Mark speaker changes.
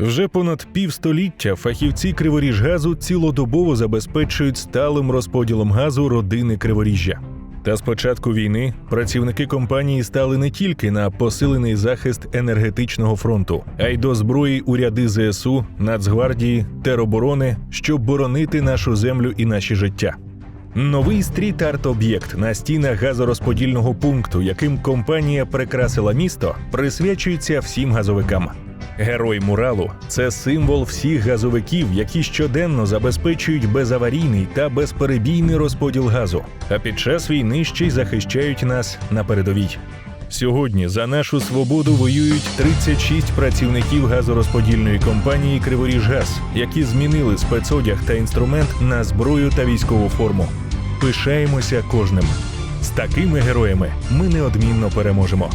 Speaker 1: Вже понад півстоліття фахівці Криворіжгазу цілодобово забезпечують сталим розподілом газу родини Криворіжжя. Та з початку війни працівники компанії стали не тільки на посилений захист енергетичного фронту, а й до зброї у ряди ЗСУ, Нацгвардії, тероборони, щоб боронити нашу землю і наші життя. Новий стріт-арт-об'єкт на стінах газорозподільного пункту, яким компанія прикрасила місто, присвячується всім газовикам. Герой муралу це символ всіх газовиків, які щоденно забезпечують безаварійний та безперебійний розподіл газу, а під час війни ще й захищають нас на передовій. Сьогодні за нашу свободу воюють 36 працівників газорозподільної компанії Криворіжгаз, які змінили спецодяг та інструмент на зброю та військову форму. Пишаємося кожним. З такими героями ми неодмінно переможемо.